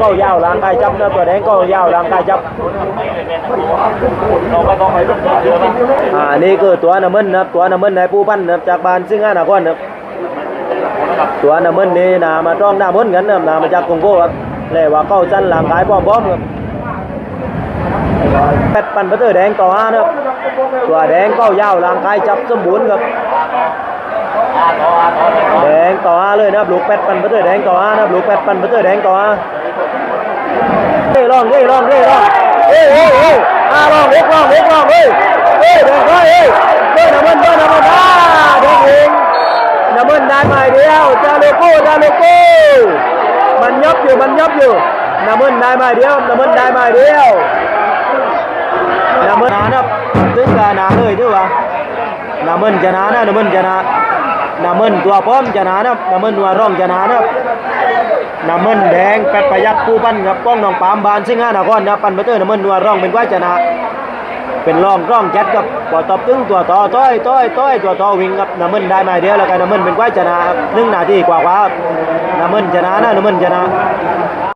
ก้ายาวร่างกายจับเนะตัวแดงก้ายาวร่างกายจับเราไปต้องไปต้องเยอะมั้งอ่านี่คือตัวน้ำมันนะครับตัวน้ำมันในปูปั้นนะครับจากบ้านซิงห์นครนะครับตัวน้ำมันนี่นามาจ้องหน้ามันกันนะครับนามาจากกรุงโก้ครับเลยว่าเก้าจันร่างกายพร้อมๆครับแปดปันประเตอร์แดงต่อห้านะครับตัวแดงก้ายาวร่างกายจับสมบูรณ์ครับ แดงต่อห้าเลยนะครับลูกแปดปันประเตอร์แดงต่อห้านะครับลูกแปดปันประเตอร์แดงต่อห้าเฮ้ยลองเฮ้ยลองเฮ้ยลองเฮ้ยเฮ้ยเฮ้ยอ่าลองเฮ้ยลองเฮ้ยลองเฮ้ยเฮ้ยแดงเฮ้ยเฮ้ยเฮ้ยน้ำมันเฮ้ยน้ำมันอาแดงเองน้ำมันได้ใหม่เดียวจาโลโก้จาโลโก้มันยับอยู่มันยับอยู่น้ำมันได้ใหม่เดียวน้ำมันได้ใหม่เดียวน้ำมันนานะครับถึงกับหนาเลยด้วยวะน้ำมันชนะนะน้ำมันชนะ น้ำมันตัวป้อมชนะนะน้ำมันตัวร่องชนะนะน้ำมันแดงแปดประยักษ์ผู้ปั้นกับป้องน้องปามบานซิงห้านครนะปั้นมาเตอร์น้ำมันตัวร่องเป็นว่าชนะเป็นร่องร่องแจ็ดกับปอตบตึงตัวต่อต้อยต้อยต้อยตัวต่อวิ่งกับน้ำมันได้มาเดียวแล้วกันน้ำมันเป็นว่าชนะครับหนึ่งนาทีกว่าครับน้ำมันชนะนะน้ำมันชนะ